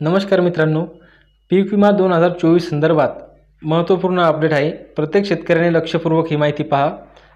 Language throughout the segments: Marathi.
नमस्कार मित्रांनो. पीक विमा दोन हजार चोवीस संदर्भात महत्त्वपूर्ण अपडेट आहे. प्रत्येक शेतकऱ्याने लक्षपूर्वक ही माहिती पहा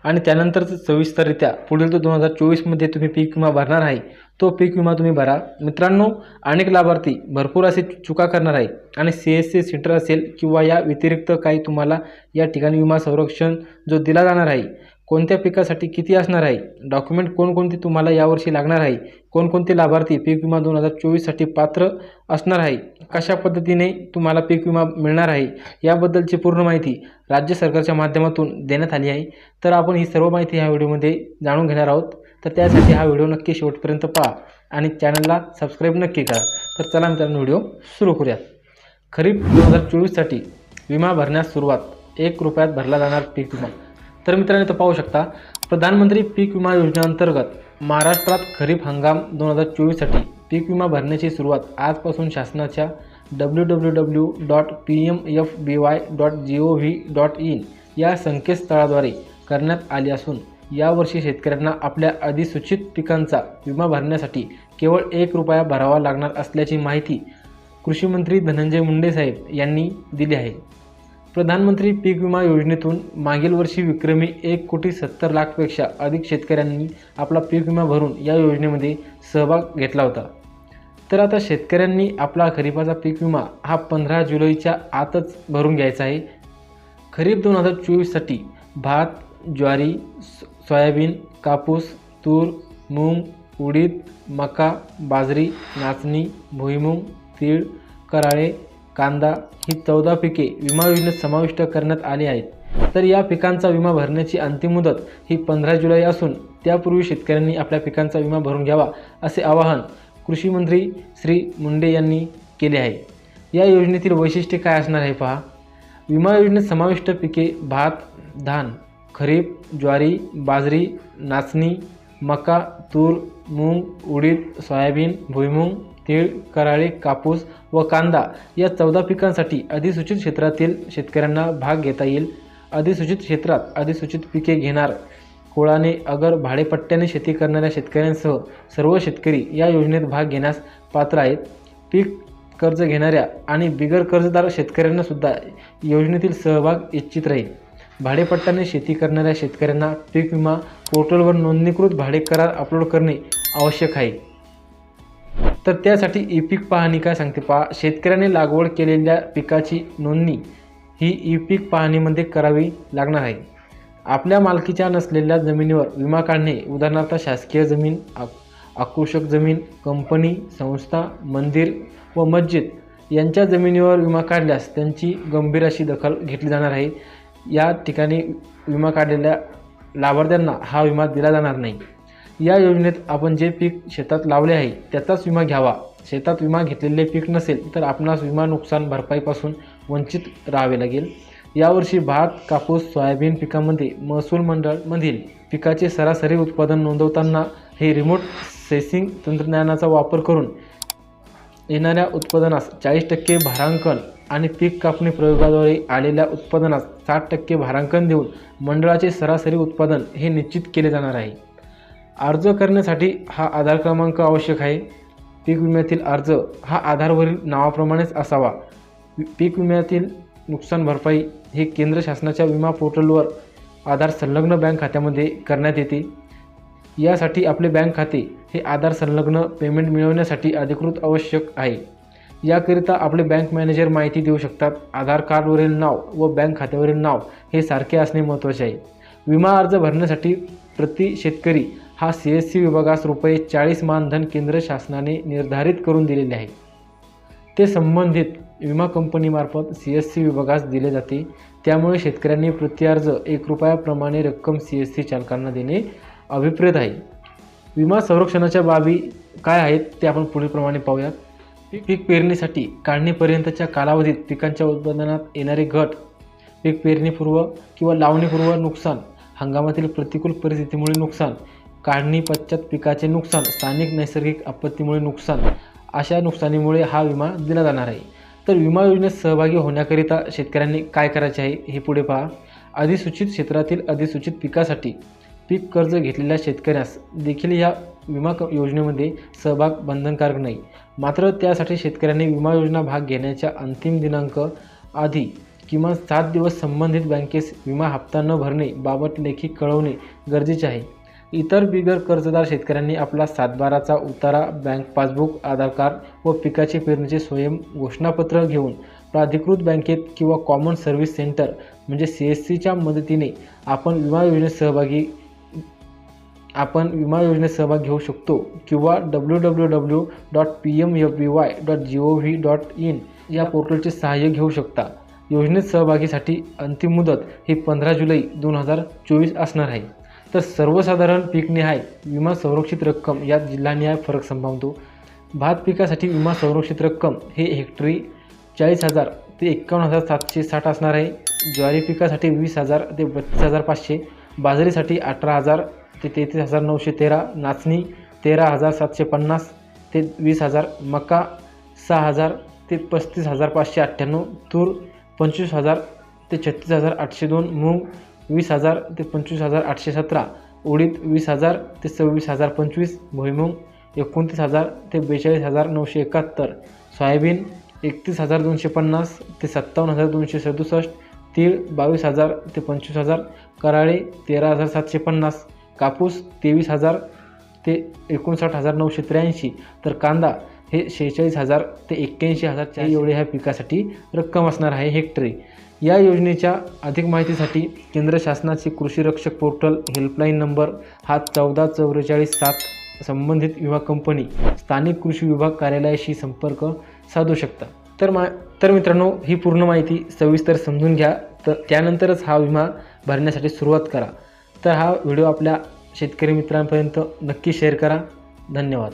आणि त्यानंतर सविस्तररित्या पुढील तो दोन हजार चोवीसमध्ये तुम्ही पीक विमा भरणार आहे तो पीक विमा तुम्ही भरा. मित्रांनो अनेक लाभार्थी भरपूर असे चुका करणार आहे आणि सी एस सी सेंटर असेल किंवा या व्यतिरिक्त काही तुम्हाला या ठिकाणी विमा संरक्षण जो दिला जाणार आहे कोणत्या पिकासाठी किती असणार आहे? डॉक्युमेंट कोणकोणते तुम्हाला यावर्षी लागणार आहे? कोणकोणते लाभार्थी पीक विमा दोन हजार चोवीससाठी पात्र असणार आहे? कशा पद्धतीने तुम्हाला पीक विमा मिळणार आहे? याबद्दलची पूर्ण माहिती राज्य सरकारच्या माध्यमातून देण्यात आली आहे. तर आपण ही सर्व माहिती ह्या व्हिडिओमध्ये जाणून घेणार आहोत. तर त्यासाठी हा व्हिडिओ नक्की शेवटपर्यंत पहा आणि चॅनलला सबस्क्राईब नक्की करा. तर चला मित्रांनो व्हिडिओ सुरू करूयात. खरीप दोन हजार चोवीससाठी विमा भरण्यास सुरुवात. एक रुपयात भरला जाणार पीक विमा. तर मित्रांनो इथं पाहू शकता प्रधानमंत्री पीक विमा योजनेअंतर्गत महाराष्ट्रात खरीप हंगाम दोन हजार चोवीससाठी पीक विमा भरण्याची सुरुवात आजपासून शासनाच्या W W W dot P M F B Y dot G O V dot in या संकेतस्थळाद्वारे करण्यात आली असून यावर्षी शेतकऱ्यांना आपल्या अधिसूचित पिकांचा विमा भरण्यासाठी केवळ एक रुपया भरावा लागणार असल्याची माहिती कृषीमंत्री धनंजय मुंडे साहेब यांनी दिली आहे. प्रधानमंत्री पीक विमा योजनेतून मागील वर्षी विक्रमी एक कोटी सत्तर लाखपेक्षा अधिक शेतकऱ्यांनी आपला पीक विमा भरून या योजनेमध्ये सहभाग घेतला होता. तर आता शेतकऱ्यांनी आपला खरीपाचा पीक विमा हा पंधरा जुलैच्या आतच भरून घ्यायचा आहे. खरीप दोन हजार चोवीससाठी भात ज्वारी सोयाबीन कापूस तूर मूग उडीद मका बाजरी नाचणी भुईमूग तीळ कराळे कांदा ही चौदा पिके विमा योजनेत समाविष्ट करण्यात आली आहेत. तर या पिकांचा विमा भरण्याची अंतिम मुदत ही पंधरा जुलै असून त्यापूर्वी शेतकऱ्यांनी आपल्या पिकांचा विमा भरून घ्यावा असे आवाहन कृषी मंत्री श्री मुंडे यांनी केले आहे. या योजनेतील वैशिष्ट्ये काय असणार आहे पहा. विमा योजनेत समाविष्ट पिके भात धान खरीप ज्वारी बाजरी नाचणी मका तूर मूग उडीद सोयाबीन भुईमूग तीळ कराळे कापूस व कांदा या चौदा पिकांसाठी अधिसूचित क्षेत्रातील शेतकऱ्यांना भाग घेता येईल. अधिसूचित क्षेत्रात अधिसूचित पिके घेणार कोळाने अगर भाडेपट्ट्याने शेती करणाऱ्या शेतकऱ्यांसह सर्व शेतकरी या योजनेत भाग घेण्यास पात्र आहेत. पीक कर्ज घेणाऱ्या आणि बिगर कर्जदार शेतकऱ्यांनासुद्धा योजनेतील सहभाग इच्छित राहील. भाडेपट्ट्याने शेती करणाऱ्या शेतकऱ्यांना पीक विमा पोर्टलवर नोंदणीकृत भाडे करार अपलोड करणे आवश्यक आहे. तर त्यासाठी ई पीक पाहणी काय सांगते पहा. शेतकऱ्याने लागवड केलेल्या पिकाची नोंदणी ही ई पीक पाहणीमध्ये करावी लागणार आहे. आपल्या मालकीच्या नसलेल्या जमिनीवर विमा काढणे उदाहरणार्थ शासकीय जमीन आक- आकृषक जमीन कंपनी संस्था मंदिर व मस्जिद यांच्या जमिनीवर विमा काढल्यास त्यांची गंभीर अशी दखल घेतली जाणार आहे. या ठिकाणी विमा काढलेल्या लाभार्थ्यांना हा विमा दिला जाणार नाही. या योजनेत आपण जे पीक शेतात लावले आहे त्याचाच विमा घ्यावा. शेतात विमा घेतलेले पीक नसेल तर आपणास विमा नुकसान भरपाईपासून वंचित राहावे लागेल. यावर्षी भात कापूस सोयाबीन पिकामध्ये महसूल मंडळमधील पिकाचे सरासरी उत्पादन नोंदवताना हे रिमोट सेसिंग तंत्रज्ञानाचा वापर करून येणाऱ्या उत्पादनास चाळीस टक्के भारांकन आणि पीक कापणी प्रयोगाद्वारे आलेल्या उत्पादनास साठ टक्के भारांकन देऊन मंडळाचे सरासरी उत्पादन हे निश्चित केले जाणार आहे. अर्ज करण्यासाठी हा आधार क्रमांक आवश्यक आहे. पीक विम्यातील अर्ज हा आधारवरील नावाप्रमाणेच असावा. पीक विम्यातील नुकसान भरपाई हे केंद्र शासनाच्या विमा पोर्टलवर आधार संलग्न बँक खात्यामध्ये करण्यात येते. यासाठी आपले बँक खाते हे आधार संलग्न पेमेंट मिळवण्यासाठी अधिकृत आवश्यक आहे. याकरिता आपले बँक मॅनेजर माहिती देऊ शकतात. आधार कार्डवरील नाव व बँक खात्यावरील नाव हे सारखे असणे महत्त्वाचे आहे. विमा अर्ज भरण्यासाठी प्रति शेतकरी हा सी एस सी विभागास रुपये चाळीस मानधन केंद्र शासनाने निर्धारित करून दिलेले आहे. ते संबंधित विमा कंपनीमार्फत सी एस सी विभागास दिले जाते. त्यामुळे शेतकऱ्यांनी प्रति अर्ज एक रुपयाप्रमाणे रक्कम सी एस सी चालकांना देणे अभिप्रेत आहे. विमा संरक्षणाच्या बाबी काय आहेत ते आपण पुढीलप्रमाणे पाहूयात. पीक पेरणीसाठी काढणीपर्यंतच्या कालावधीत पिकांच्या उत्पादनात येणारे घट पीक पेरणीपूर्व किंवा लावणीपूर्व नुकसान हंगामातील प्रतिकूल परिस्थितीमुळे नुकसान काढणी पश्चात पिकाचे नुकसान स्थानिक नैसर्गिक आपत्तीमुळे नुकसान अशा नुकसानीमुळे हा विमा दिला जाणार आहे. तर विमा योजनेत सहभागी होण्याकरिता शेतकऱ्यांनी काय करायचे आहे हे पुढे पहा. अधिसूचित क्षेत्रातील अधिसूचित पिकासाठी पीक कर्ज घेतलेल्या शेतकऱ्यास देखील या विमा क योजनेमध्ये सहभाग बंधनकारक नाही. मात्र त्यासाठी शेतकऱ्यांनी विमा योजना भाग घेण्याच्या अंतिम दिनांक आधी किमान सात दिवस संबंधित बँकेस विमा हप्ता न भरणे बाबत लेखी कळवणे गरजेचे आहे. इतर बिगर कर्जदार शेतकऱ्यांनी आपला सातबाराचा उतारा बँक पासबुक आधार कार्ड व पिकाचे पेरणीचे स्वयं घोषणापत्र घेऊन प्राधिकृत बँकेत किंवा कॉमन सर्व्हिस सेंटर म्हणजे सी एस सीच्या मदतीने आपण विमा योजनेत सहभागी आपण विमा योजनेत सहभाग घेऊ शकतो किंवा W W W dot P M F B Y dot G O V dot in या पोर्टलचे सहाय्य घेऊ शकता. योजनेत सहभागीसाठी अंतिम मुदत ही पंधरा जुलै दोन हजार चोवीस असणार आहे. तर सर्वसाधारण पीकनिहाय विमा संरक्षित रक्कम यात जिल्हानिहाय फरक संभावतो भात पिकासाठी विमा संरक्षित रक्कम हे हेक्टरी चाळीस हजार ते एक्कावन्न हजार सातशे साठ असणार आहे. ज्वारी पिकासाठी वीस हजार ते बत्तीस हजार पाचशे. बाजरीसाठी अठरा हजार ते तेहतीस हजार नऊशे तेरा नाचणी तेरा हजार सातशे पन्नास ते वीस हजार मका सहा हजार ते पस्तीस हजार पाचशे अठ्ठ्याण्णव तूर पंचवीस हजार ते छत्तीस हजार आठशे दोन मूग वीस हजार ते पंचवीस हजार आठशे सतरा उडीद वीस हजार ते सव्वीस हजार पंचवीस भुईमुंग एकोणतीस हजार ते बेचाळीस हजार नऊशे एकाहत्तर सोयाबीन एकतीस हजार दोनशे पन्नास ते सत्तावन्न हजार दोनशे सदुसष्ट तीळ बावीस हजार ते पंचवीस हजार कराळे तेरा हजार सातशे पन्नास कापूस तेवीस हजार ते एकोणसाठ हजार नऊशे त्र्याऐंशी तर कांदा हे शेहेचाळीस हजार ते एक्क्याऐंशी हजार एवढे ह्या पिकासाठी रक्कम असणार आहे हेक्टरी. या योजनेच्या अधिक माहितीसाठी केंद्र शासनाचे कृषी रक्षक पोर्टल हेल्पलाईन नंबर हा चौदा चौवेचाळीस सात संबंधित विमा कंपनी स्थानिक कृषी विभाग कार्यालयाशी संपर्क साधू शकता. तर मा तर मित्रांनो ही पूर्ण माहिती सविस्तर समजून घ्या. तर त्यानंतरच हा विमा भरण्यासाठी सुरुवात करा. तर हा व्हिडिओ आपल्या शेतकरी मित्रांपर्यंत नक्की शेअर करा. धन्यवाद.